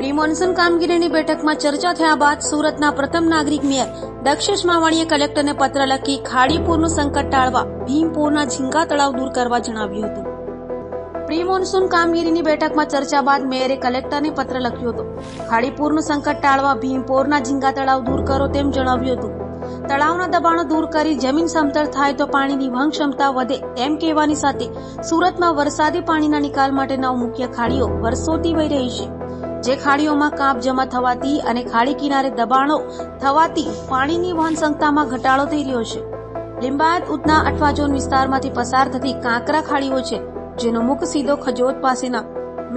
Pre monsoon કામગીરીની બેઠકમાં ચર્ચા થયા બાદ સુરતના પ્રથમ નાગરિક મેયર દક્ષેશ માવાણીએ કલેક્ટરને પત્ર લખી ખાડીપુરનું સંકટ ટાળવા, ભીમપુરના ઝીંગા તળાવ દૂર કરવા જણાવ્યું હતું. પ્રી મોન્સૂન કામગીરીની બેઠકમાં ચર્ચા બાદ મેયરે કલેક્ટરને પત્ર લખ્યો હતો. ખાડીપુરનું સંકટ ટાળવા, ભીમપોરના ઝીંગા તળાવ દૂર કરો તેમ જણાવ્યું હતું. તળાવના દબાણો દૂર કરી જમીન સમતળ થાય તો પાણીની વહન ક્ષમતા વધે એમ કહેવાની સાથે સુરતમાં વરસાદી પાણીના નિકાલ માટે નવ મુખ્ય ખાડીઓ વર્ષોથી વહી રહી છે. જે ખાડીઓમાં કાંપ જમા થવાથી અને ખાડી કિનારે દબાણો થવાથી પાણીની વહન ક્ષમતામાં ઘટાડો થઈ રહ્યો છે. લિંબાયત ઉધના અઠવા ઝોન વિસ્તારમાંથી પસાર થતી કાંકરા ખાડીઓ છે, જેનો મુખ સીધો ખજોત પાસેના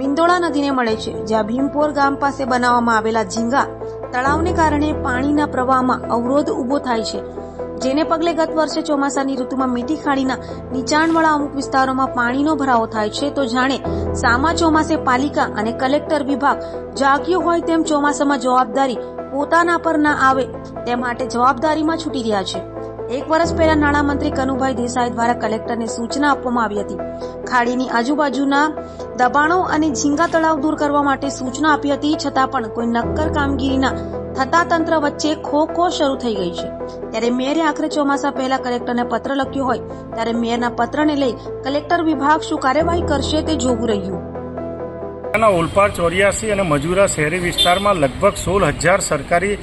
મિંદોળા નદીને મળે છે, જ્યાં ભીમપોર ગામ પાસે બનાવવામાં આવેલા ઝીંગા તળાવને કારણે પાણીના પ્રવાહમાં અવરોધ ઊભો થાય છે. જેને પગલે ગત વર્ષે ચોમાસાની ઋતુમાં મીઠી ખાડીના નીચાણવાળા અમુક વિસ્તારોમાં પાણીનો ભરાવો થાય છે, તો જાણે સામા ચોમાસે પાલિકા અને કલેક્ટર વિભાગ જાગ્યો હોય તેમ ચોમાસામાં જવાબદારી પોતાના પર ના આવે, તે માટે જવાબદારીમાં છૂટી રહ્યા છે. એક વર્ષ પહેલા નાણામંત્રી કનુભાઈ દેસાઈ દ્વારા કલેક્ટરને સૂચના આપવામાં આવી હતી. ખાડીની આજુબાજુના દબાણો અને ઝીંગા તળાવ દૂર કરવા માટે સૂચના આપી હતી, છતાં પણ કોઈ નક્કર કામગીરીના થતા તંત્ર વચ્ચે ખો ખો શરૂ થઈ ગઈ છે. ત્યારે મેયરે આખરે ચોમાસા પહેલા કલેક્ટરને પત્ર લખ્યો હોય, ત્યારે મેયરના પત્રને લઈ કલેક્ટર વિભાગ શું કાર્યવાહી કરશે તે જોવું રહ્યું. ના ઓલપાડ ચોર્યાસી અને મજુરા શહેરી વિસ્તારમાં લગભગ સોળ હજાર સરકારી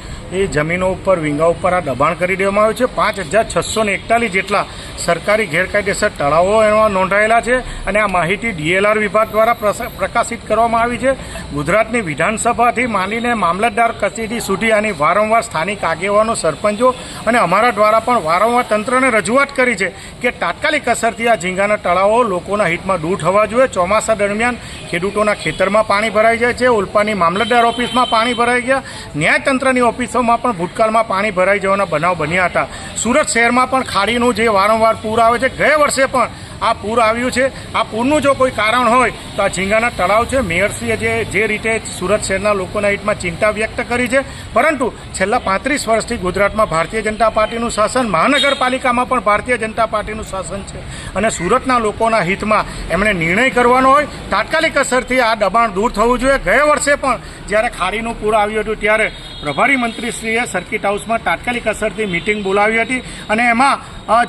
જમીનો ઉપર વિંગા ઉપર આ દબાણ કરી દેવામાં આવ્યું છે. પાંચ હજાર છસો એકતાલીસ જેટલા સરકારી ગેરકાયદેસર તળાવો એમાં નોંધાયેલા છે અને આ માહિતી ડીએલઆર વિભાગ દ્વારા પ્રકાશિત કરવામાં આવી છે. ગુજરાતની વિધાનસભાથી માંડીને મામલતદાર કચેરી સુધી આની વારંવાર સ્થાનિક આગેવાનો, સરપંચો અને અમારા દ્વારા પણ વારંવાર તંત્રને રજૂઆત કરી છે કે તાત્કાલિક અસરથી આ ઝીંગાના તળાવો લોકોના હિતમાં દૂર થવા જોઈએ. ચોમાસા દરમિયાન ખેડૂતોના ખેતરમાં પાણી ભરાઈ જાય છે, ઉલ્પાની મામલતદાર ઓફિસમાં પાણી ભરાઈ ગયા. ન્યાયતંત્રની ઓફિસોમાં પણ ભૂતકાળમાં પાણી ભરાઈ જવાના બનાવ બન્યા હતા. સુરત શહેરમાં પણ ખાડીનું જે વારંવાર પૂર આવે છે, ગયા વર્ષે પણ આ પૂર આવ્યું છે. આ પૂરનું જો કોઈ કારણ હોય, તો આ ઝીંગાના તળાવ છે. મેયરશ્રીએ જે જે રીતે સુરત શહેરના લોકોના હિતમાં ચિંતા વ્યક્ત કરી છે. પરંતુ છેલ્લા પાંત્રીસ વર્ષથી ગુજરાતમાં ભારતીય જનતા પાર્ટીનું શાસન, મહાનગરપાલિકામાં પણ ભારતીય જનતા પાર્ટીનું શાસન છે. અને સુરતના લોકોના હિતમાં એમણે નિર્ણય કરવાનો હોય, તાત્કાલિક અસરથી આ દબાણ દૂર થવું જોઈએ. ગયા વર્ષે પણ જ્યારે ખાડીનું પૂર આવ્યું હતું, ત્યારે પ્રભારી મંત્રીશ્રીએ સર્કિટ હાઉસમાં તાત્કાલિક અસરથી મિટિંગ બોલાવી હતી અને એમાં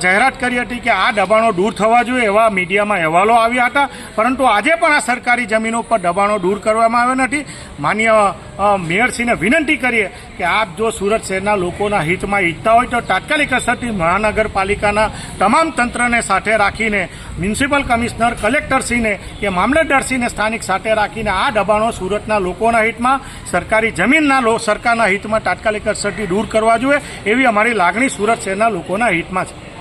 જાહેરાત કરી હતી કે આ દબાણો દૂર થવા જોઈએ એવા મીડિયામાં અહેવાલો આવ્યા હતા. પરંતુ આજે પણ આ સરકારી જમીનો પર દબાણો દૂર કરવામાં આવ્યા નથી. માન્ય મેયરશ્રીને વિનંતી કરીએ કે આપ જો સુરત શહેરના લોકોના હિતમાં ઈચ્છતા હોય તો તાત્કાલિક અસરથી મહાનગરપાલિકાના તમામ તંત્રને સાથે રાખીને, મ્યુનિસિપલ કમિશનર કલેક્ટરશ્રીને કે મામલતદારશ્રીને સ્થાનિક સાથે રાખીને આ દબાણો સુરતના લોકોના હિતમાં, સરકારી જમીનના લો સરકારના હિતમાં તાત્કાલિક અસરથી દૂર કરવા જોઈએ એવી અમારી લાગણી સુરત શહેરના લોકોના હિતમાં છે.